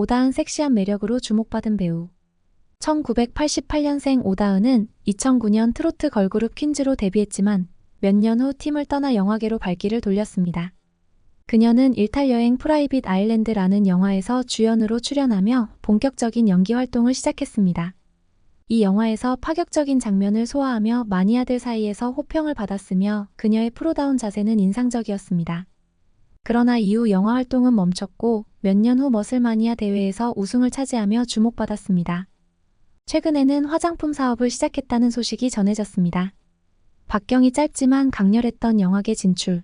오다은 섹시한 매력으로 주목받은 배우. 1988년생 오다은은 2009년 트로트 걸그룹 퀸즈로 데뷔했지만 몇 년 후 팀을 떠나 영화계로 발길을 돌렸습니다. 그녀는 일탈여행 프라이빗 아일랜드라는 영화에서 주연으로 출연하며 본격적인 연기 활동을 시작했습니다. 이 영화에서 파격적인 장면을 소화하며 마니아들 사이에서 호평을 받았으며 그녀의 프로다운 자세는 인상적이었습니다. 그러나 이후 영화 활동은 멈췄고 몇 년 후 머슬마니아 대회에서 우승을 차지하며 주목받았습니다. 최근에는 화장품 사업을 시작했다는 소식이 전해졌습니다. 박경희 짧지만 강렬했던 영화계 진출.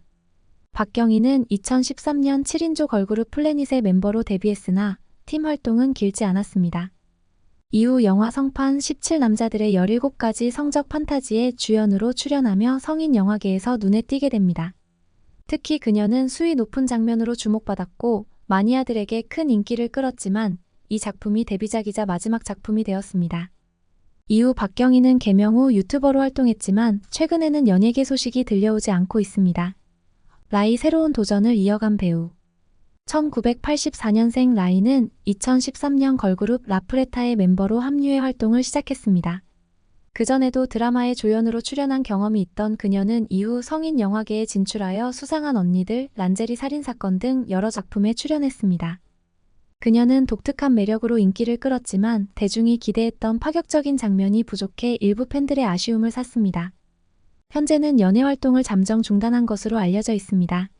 박경희는 2013년 7인조 걸그룹 플래닛의 멤버로 데뷔했으나 팀 활동은 길지 않았습니다. 이후 영화 성판 17남자들의 17가지 성적 판타지에 주연으로 출연하며 성인 영화계에서 눈에 띄게 됩니다. 특히 그녀는 수위 높은 장면으로 주목받았고 마니아들에게 큰 인기를 끌었지만 이 작품이 데뷔작이자 마지막 작품이 되었습니다. 이후 박경희는 개명 후 유튜버로 활동했지만 최근에는 연예계 소식이 들려오지 않고 있습니다. 라이 새로운 도전을 이어간 배우 1984년생 라이는 2013년 걸그룹 라프레타의 멤버로 합류해 활동을 시작했습니다. 그전에도 드라마에 조연으로 출연한 경험이 있던 그녀는 이후 성인 영화계에 진출하여 수상한 언니들, 란제리 살인사건 등 여러 작품에 출연했습니다. 그녀는 독특한 매력으로 인기를 끌었지만 대중이 기대했던 파격적인 장면이 부족해 일부 팬들의 아쉬움을 샀습니다. 현재는 연애 활동을 잠정 중단한 것으로 알려져 있습니다.